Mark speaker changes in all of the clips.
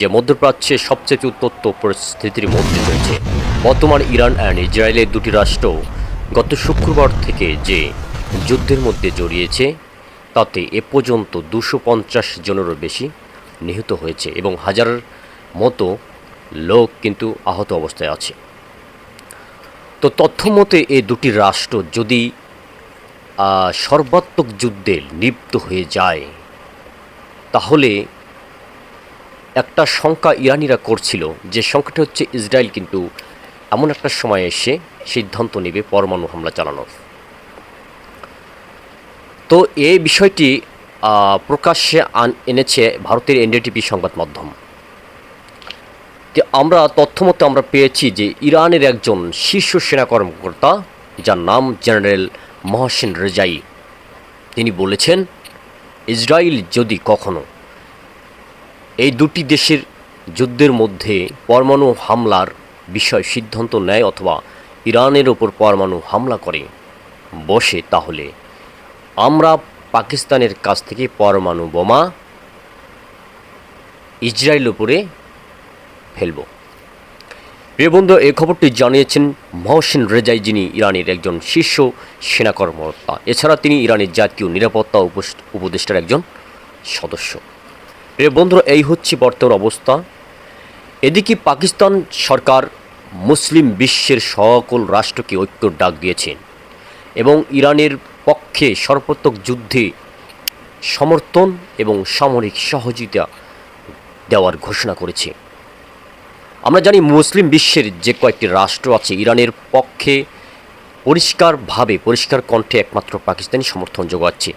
Speaker 1: যে মধ্যপ্রাচ্যে সবচেয়ে উত্তপ্ত পরিস্থিতির মধ্যে চলছে বর্তমান ইরান অ্যান্ড ইসরায়েলের দুটি রাষ্ট্র গত শুক্রবার থেকে যে যুদ্ধের মধ্যে জড়িয়েছে, তাতে এ পর্যন্ত দুশো পঞ্চাশ জনেরও বেশি নিহত হয়েছে এবং হাজার মতো লোক কিন্তু আহত অবস্থায় আছে। তো তথ্য মতে এই দুটি রাষ্ট্র যদি সর্বাত্মক যুদ্ধে লিপ্ত হয়ে যায়, তাহলে একটা শঙ্কা ইরানিরা করছিল যে সংখ্যাটা হচ্ছে ইসরায়েল কিন্তু এমন একটা সময় এসে সিদ্ধান্ত নেবে পরমাণু হামলা চালানোর। তো এই বিষয়টি প্রকাশ্যে আন, এনেছে ভারতের এনডিটিভি সংবাদ মাধ্যম। যে আমরা তথ্যমতে আমরা পেয়েছি যে ইরানের একজন শীর্ষ সেনা কর্মকর্তা, যার নাম জেনারেল মহসিন রেজাই, তিনি বলেছেন, ইসরায়েল যদি কখনো এই দুটি দেশের যুদ্ধের মধ্যে পরমাণু হামলার বিষয় সিদ্ধান্ত নেয় অথবা ইরানের ওপর পরমাণু হামলা করে, বসে তাহলে। আমরা পাকিস্তানের কাছ থেকে পরমাণু বোমা ইসরায়েল উপরে ফেলব। প্রিয় বন্ধু, এই খবরটি জানিয়েছেন মহসিন রেজাই, যিনি ইরানের একজন শীর্ষ সেনা কর্মকর্তা এছাড়া তিনি ইরানের জাতীয় নিরাপত্তা উপদেষ্টার একজন সদস্য। প্রিয় বন্ধুরা, এই হচ্ছে বর্তমান অবস্থা। এদিকে পাকিস্তান সরকার মুসলিম বিশ্বের সকল রাষ্ট্রকে ঐক্যর ডাক দিয়েছেন এবং ইরানের পক্ষে সর্বাত্মক যুদ্ধে সমর্থন এবং সামরিক সহযোগিতা দেওয়ার ঘোষণা করেছে। আমরা জানি মুসলিম বিশ্বের যে কয়েকটি রাষ্ট্র আছে, ইরানের পক্ষে পরিষ্কারভাবে, পরিষ্কার কণ্ঠে একমাত্র পাকিস্তানি সমর্থন যোগাচ্ছে।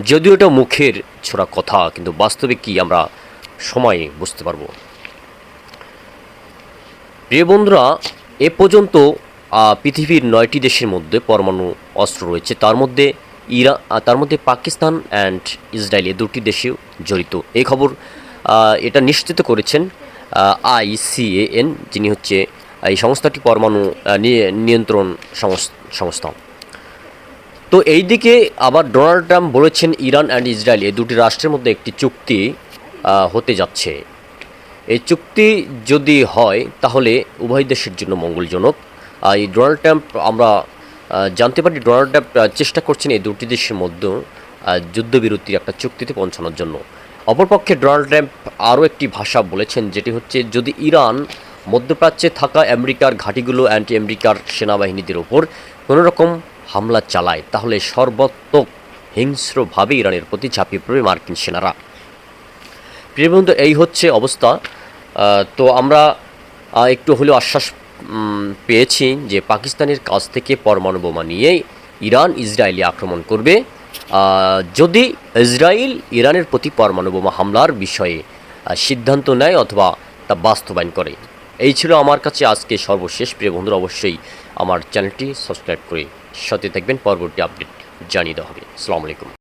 Speaker 1: যদিও এটা মুখের ছোড়া কথা, কিন্তু বাস্তবে কি আমরা সময়ে বুঝতে পারব? প্রিয় বন্ধুরা, এ পর্যন্ত পৃথিবীর নয়টি দেশের মধ্যে পরমাণু অস্ত্র রয়েছে। তার মধ্যে ইরা তার মধ্যে পাকিস্তান অ্যান্ড ইসরায়েল এ দুটি দেশেও জড়িত। এই খবর এটা নিশ্চিত করেছেন আইসিএএন, যিনি হচ্ছে এই সংস্থাটি পরমাণু নিয়ে- নিয়ন্ত্রণ সংস্থা। তো এই দিকে আবার ডোনাল্ড ট্রাম্প বলেছেন ইরান অ্যান্ড ইসরায়েল এই দুটি রাষ্ট্রের মধ্যে একটি চুক্তি হতে যাচ্ছে। এই চুক্তি যদি হয়, তাহলে উভয় দেশের জন্য মঙ্গলজনক। আর এই ডোনাল্ড ট্রাম্প, আমরা জানতে পারি ডোনাল্ড ট্রাম্প চেষ্টা করছেন এই দুটি দেশের মধ্যে যুদ্ধবিরতির একটা চুক্তিতে পৌঁছানোর জন্য। অপরপক্ষে ডোনাল্ড ট্রাম্প আরও একটি ভাষা বলেছেন, যেটি হচ্ছে, যদি ইরান মধ্যপ্রাচ্যে থাকা আমেরিকার ঘাঁটিগুলো অ্যান্টি আমেরিকার সেনাবাহিনীদের ওপর কোনো রকম হামলা চালায়, তাহলে সর্বাত্মক হিংস্রভাবে ইরানের প্রতি ঝাঁপিয়ে পড়বে মার্কিন সেনারা। প্রিয় বন্ধু, এই হচ্ছে অবস্থা। তো আমরা একটু হলেও আশ্বাস পেয়েছি যে পাকিস্তানের কাছ থেকে পরমাণু বোমা নিয়ে ইরান ইসরায়েলি আক্রমণ করবে। যদি ইসরায়েল ইরানের প্রতি পরমাণু বোমা হামলার বিষয়ে সিদ্ধান্ত নেয় অথবা তা বাস্তবায়ন করে। এই ছিল আমার কাছে আজকে সর্বশেষ। প্রিয় বন্ধুরা, অবশ্যই আমার চ্যানেলটি সাবস্ক্রাইব করে সাথে থাকবেন। পরবর্তী আপডেট জানিয়ে দেওয়া হবে। আসসালামু আলাইকুম।